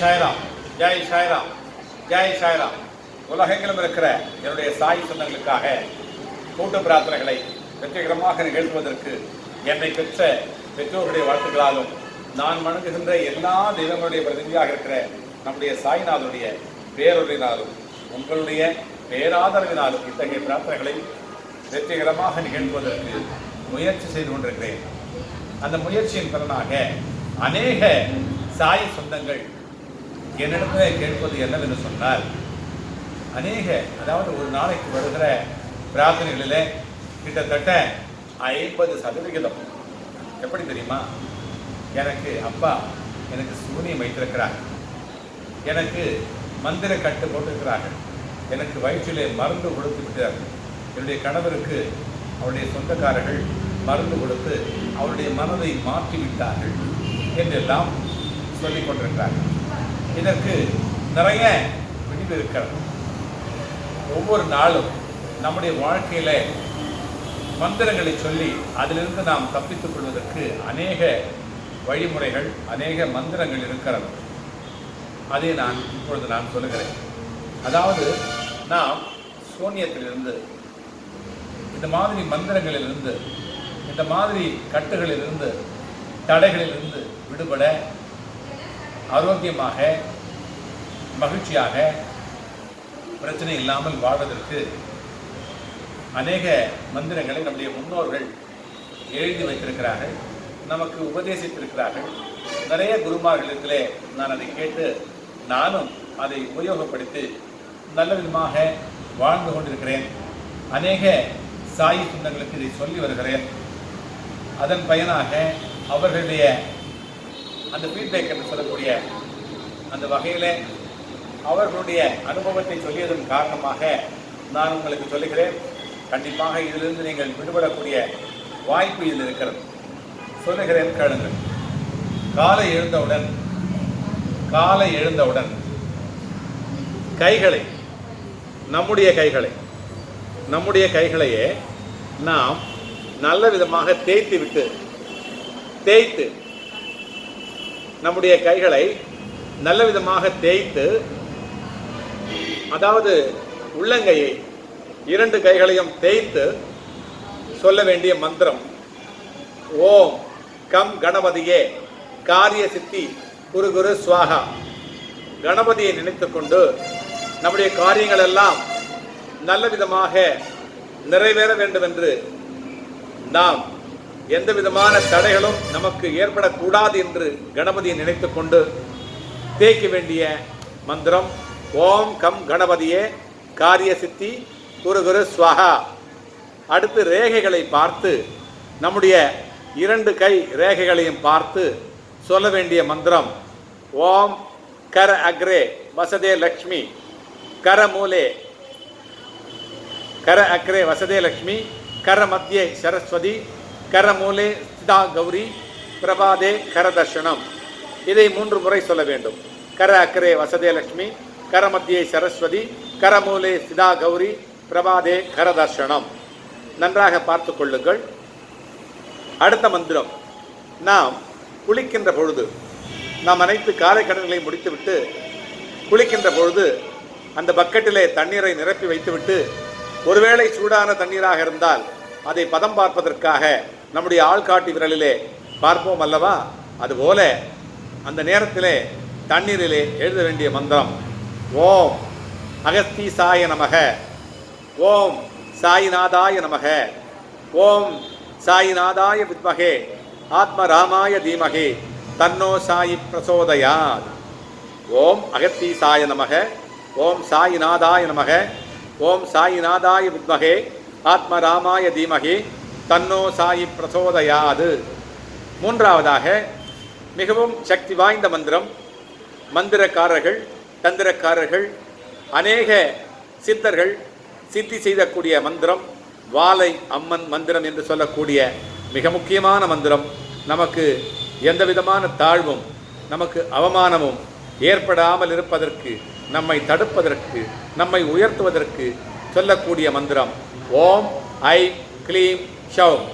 சாய்ராம் ஜெய் சாய்ராம் ஜெய் சாய்ராம். உலகெங்கிலும் இருக்கிற என்னுடைய சாய் சொந்தங்களுக்காக கூட்டு பிரார்த்தனைகளை வெற்றிகரமாக நிகழ்த்துவதற்கு என்னை பெற்ற பெற்றோருடைய வாழ்த்துக்களாலும் நான் வணங்குகின்ற எல்லா தெய்வங்களுடைய பிரதிநிதியாக இருக்கிற நம்முடைய சாய்நாதனுடைய பேரொழினாலும் உங்களுடைய பேராதரவினாலும் இத்தகைய பிரார்த்தனைகளை வெற்றிகரமாக நிகழ்த்துவதற்கு முயற்சி செய்து கொண்டிருக்கிறேன். அந்த முயற்சியின் பலனாக அநேக சாய் சொந்தங்கள் என்னிடமே கேட்பது என்னவென்று சொன்னால் அநேக அதாவது ஒரு நாளைக்கு வருகிற பிரார்த்தனைகளிலே கிட்டத்தட்ட ஐம்பது சதவிகிதம். எப்படி தெரியுமா? எனக்கு அப்பா எனக்கு சூனியம் வைத்திருக்கிறார். எனக்கு மந்திர கட்டு போட்டிருக்கிறார்கள். எனக்கு வயிற்றிலே மருந்து கொடுத்து விட்டார்கள் என்னுடைய கணவருக்கு அவருடைய சொந்தக்காரர்கள் மருந்து கொடுத்து அவருடைய மனதை மாற்றி விட்டார்கள் என்றெல்லாம் சொல்லிக் கொண்டிருக்கிறார்கள். இதற்கு நிறைய விடிவு இருக்கிறது. ஒவ்வொரு நாளும் நம்முடைய வாழ்க்கையில் மந்திரங்களை சொல்லி அதிலிருந்து நாம் தப்பித்துக் கொள்வதற்கு அநேக வழிமுறைகள் அநேக மந்திரங்கள் இருக்கிறது. அதை நான் இப்பொழுது நான் சொல்லுகிறேன். அதாவது நாம் சோனியத்திலிருந்து இந்த மாதிரி மந்திரங்களிலிருந்து இந்த மாதிரி கட்டுகளிலிருந்து தடைகளிலிருந்து விடுபட ஆரோக்கியமாக மகிழ்ச்சியாக பிரச்சனை இல்லாமல் வாழ்வதற்கு அநேக மந்திரங்களை நம்முடைய முன்னோர்கள் எழுதி வைத்திருக்கிறார்கள் நமக்கு உபதேசித்திருக்கிறார்கள். நிறைய குருமார்களிடத்திலே நான் அதை கேட்டு நானும் அதை உபயோகப்படுத்தி நல்ல விதமாக வாழ்ந்து கொண்டிருக்கிறேன். அநேக சாயி சொந்தங்களுக்கு இதை சொல்லி வருகிறேன். அதன் பயனாக அவர்களுடைய அந்த ஃபீட்பேக் என்று சொல்லக்கூடிய அந்த வகையில் அவர்களுடைய அனுபவத்தை சொல்லியதன் காரணமாக நான் உங்களுக்கு சொல்லுகிறேன். கண்டிப்பாக இதிலிருந்து நீங்கள் விடுபடக்கூடிய வாய்ப்பு இதில் இருக்கிறது. சொல்லுகிறேன் கேளுங்கள். காலை எழுந்தவுடன் காலை எழுந்தவுடன் கைகளை நம்முடைய கைகளை நம்முடைய கைகளையே நாம் நல்ல விதமாக தேய்த்து விட்டு தேய்த்து நம்முடைய கைகளை நல்ல விதமாக தேய்த்து அதாவது உள்ளங்கையை இரண்டு கைகளையும் தேய்த்து சொல்ல வேண்டிய மந்திரம் ஓம் கம் கணபதியே காரிய சித்தி குரு குரு சுவாகா. கணபதியை நினைத்துக்கொண்டு நம்முடைய காரியங்கள் எல்லாம் நல்ல விதமாக நிறைவேற வேண்டும் என்று நாம் எந்த விதமான தடைகளும் நமக்கு ஏற்படக்கூடாது என்று கணபதியை நினைத்துக்கொண்டு தேய்க்க வேண்டிய மந்திரம் ஓம் கம் கணபதியே காரிய சித்தி குரு குரு ஸ்வஹா. அடுத்து ரேகைகளை பார்த்து நம்முடைய இரண்டு கை ரேகைகளையும் பார்த்து சொல்ல வேண்டிய மந்திரம் ஓம் கர அக்ரே வசதே லக்ஷ்மி கர மூலே. கர அக்ரே வசதே லக்ஷ்மி கர மத்தியே சரஸ்வதி கரமூலே ஸ்திதா கௌரி பிரபாதே கரதர்ஷனம். இதை மூன்று முறை சொல்ல வேண்டும். கர அக்கரே வசதே லக்ஷ்மி கரமத்தியே சரஸ்வதி கரமூலே ஸ்திதா கௌரி பிரபாதே கரதர்ஷனம். நன்றாக பார்த்து கொள்ளுங்கள். அடுத்த மந்திரம். நாம் குளிக்கின்ற பொழுது நாம் அனைத்து காலை கடன்களை முடித்துவிட்டு குளிக்கின்ற பொழுது அந்த பக்கெட்டிலே தண்ணீரை நிரப்பி வைத்துவிட்டு ஒருவேளை சூடான தண்ணீராக இருந்தால் அதை பதம் பார்ப்பதற்காக நம்முடைய ஆள்காட்டி விரலிலே பார்ப்போம் அல்லவா? அதுபோல அந்த நேரத்திலே தண்ணீரிலே எழுத வேண்டிய மந்திரம் ஓம் அகஸ்தி சாய நமக ஓம் சாயிநாதாய நமக ஓம் சாயிநாதாய வித்மகே ஆத்மராமாய தீமகே தன்னோ சாயி பிரசோதயாத். ஓம் அகத்தி சாய நமக ஓம் சாயிநாதாய நமக ஓம் சாயிநாதாய வித்மகே ஆத்மராமாய தீமகே தன்னோ சாயி பிரசோதயாது. மூன்றாவதாக மிகவும் சக்தி வாய்ந்த மந்திரம் மந்திரக்காரர்கள் தந்திரக்காரர்கள் அநேக சித்தர்கள் சித்தி செய்தக்கூடிய மந்திரம் வாலை அம்மன் மந்திரம் என்று சொல்லக்கூடிய மிக முக்கியமான மந்திரம். நமக்கு எந்த விதமான தாழ்வும் நமக்கு அவமானமும் ஏற்படாமல் இருப்பதற்கு நம்மை தடுப்பதற்கு நம்மை உயர்த்துவதற்கு சொல்லக்கூடிய மந்திரம். ஓம் ஐ க்ளீம் ஷௌம்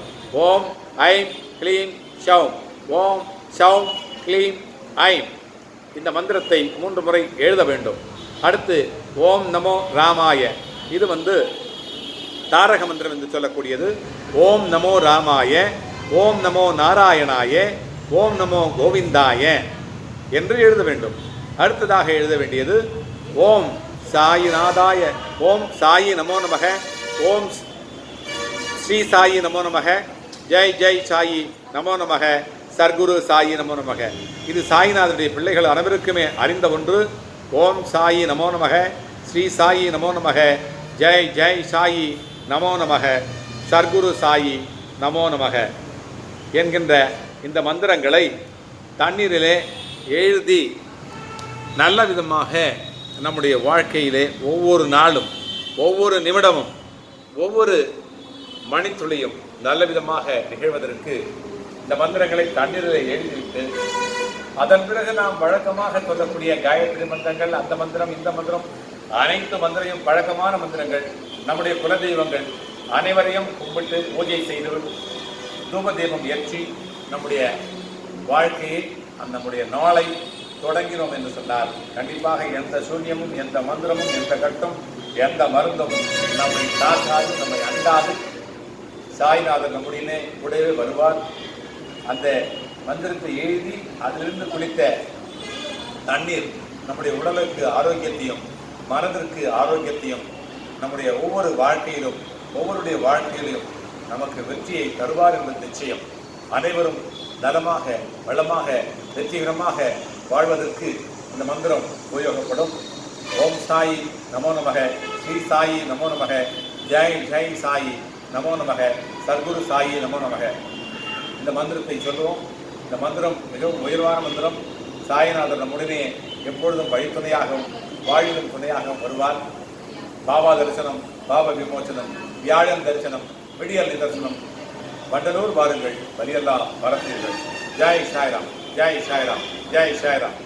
ஓம் ஐம் க்ளீம் ஷௌம் ஓம் ஷௌம் க்ளீம் ஐம் இந்த மந்திரத்தை மூன்று முறை எழுத வேண்டும். அடுத்து ஓம் நமோ ராமாய. இது வந்து தாரக மந்திரம் என்று சொல்லக்கூடியது. ஓம் நமோ ராமாய ஓம் நமோ நாராயணாய ஓம் நமோ கோவிந்தாய என்று எழுத வேண்டும். அடுத்ததாக எழுத வேண்டியது ஓம் சாயிநாதாய ஓம் சாயி நமோ நமக ஓம் ஸ்ரீ சாயி நமோ நமக. ஜெய் ஜெய் சாயி நமோ நமக. சர்க்குரு சாயி நமோ நமக. இது சாயிநாதனுடைய பிள்ளைகள் அனைவருக்குமே அறிந்த ஒன்று. ஓம் சாயி நமோ நமக. ஸ்ரீ சாயி நமோ நமக. ஜெய் ஜெய் சாயி நமோ நமக. சர்க்குரு சாயி நமோ நமக. என்கின்ற இந்த மந்திரங்களை தண்ணீரிலே எழுதி நல்ல விதமாக நம்முடைய வாழ்க்கையிலே ஒவ்வொரு நாளும் ஒவ்வொரு நிமிடமும் ஒவ்வொரு மணித்துளியும் நல்ல விதமாக நிகழ்வதற்கு இந்த மந்திரங்களை தண்ணீரில் எழுதிவிட்டு அதன் பிறகு நாம் வழக்கமாக சொல்லக்கூடிய காயத்ரி மந்திரங்கள் அந்த மந்திரம் இந்த மந்திரம் அனைத்து மந்திரையும் பழக்கமான மந்திரங்கள் நம்முடைய குலதெய்வங்கள் அனைவரையும் கும்பிட்டு பூஜை செய்து தூப தீபம் ஏற்றி நம்முடைய வாழ்க்கையை நம்முடைய நாளை தொடங்கினோம் என்று சொன்னால் கண்டிப்பாக எந்த சூன்யமும் எந்த மந்திரமும் எந்த கட்டும் எந்த மருந்தும் நம்மை தாக்காது நம்மை அண்டாது. சாய்நாதர் நம்முடனே கூடவே வருவார். அந்த மந்திரத்தை எழுதி அதிலிருந்து குளித்த தண்ணீர் நம்முடைய உடலுக்கு ஆரோக்கியத்தையும் மனதிற்கு ஆரோக்கியத்தையும் நம்முடைய ஒவ்வொரு வாழ்க்கையிலும் ஒவ்வொருடைய வாழ்க்கையிலும் நமக்கு வெற்றியை தருவார் என்பது நிச்சயம். அனைவரும் நலமாக வளமாக வெற்றிகரமாக வாழ்வதற்கு இந்த மந்திரம் உபயோகப்படும். ஓம் சாயி நமோ நமக. ஸ்ரீ சாயி நமோ நமக. ஜெய் ஜெய் சாயி. நமோ நமக. சர்க்குரு சாயி நமோ நமக. இந்த மந்திரத்தை சொல்லுவோம். இந்த மந்திரம் மிகவும் உயர்வான மந்திரம். சாயிநாதர் நம்முடனே எப்பொழுதும் வழித்துணையாகவும் வாழ்விலும் துணையாகவும் வருவார். பாபா தரிசனம் பாப விமோசனம் வியாழன் தரிசனம் விடியல் நிதர்சனம். வண்டலூர் வாருங்கள். வலியல்லா வரத்தீர்கள் ஜெய் சாய்ராம் ஜெய் சாய்ராம் ஜெய் சாய்ராம்.